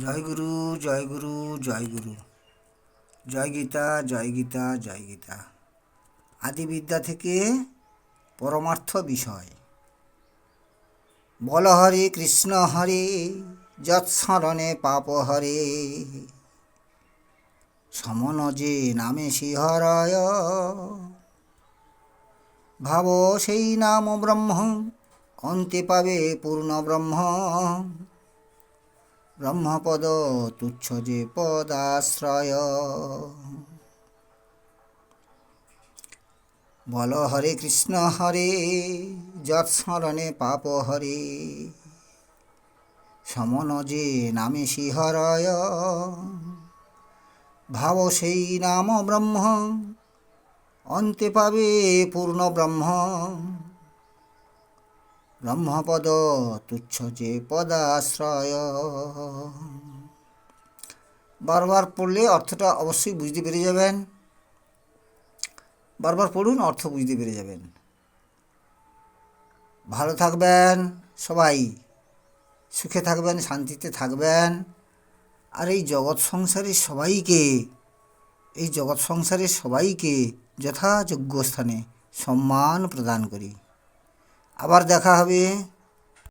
জয় গুরু জয় গুরু জয় গুরু। জয় গীতা জয় গীতা জয় গীতা। আদিবিদ্যা থেকে পরমার্থ বিষয়। বল হরে, কৃষ্ণ হরে যৎস্মরণে পাপ হরে। সমন যে নামে শিহরয়। ভাব সেই নাম ব্রহ্ম, অন্তে পাবে পূর্ণ ব্রহ্ম। ব্রহ্মপদ তুচ্ছ যে পদাশ্রয়। বল হরে কৃষ্ণ, হরে যৎস্মরণে পাপ হরে। সমন যে নামে শিহরয়, ভাব সেই নাম ব্রহ্ম, অন্তে পাবে পূর্ণ ব্রহ্ম। ব্রহ্মপদ তুচ্ছ যে পদাশ্রয়। বারবার পড়লে অর্থটা অবশ্যই বুঝতে পেরে যাবেন। বারবার পড়ুন, অর্থ বুঝতে পেরে যাবেন। ভালো থাকবেন সবাই, সুখে থাকবেন, শান্তিতে থাকবেন। আর এই জগৎ সংসারের সবাইকে, এই জগৎ সংসারের সবাইকে যথাযোগ্য স্থানে সম্মান প্রদান করি। আবার দেখা হবে।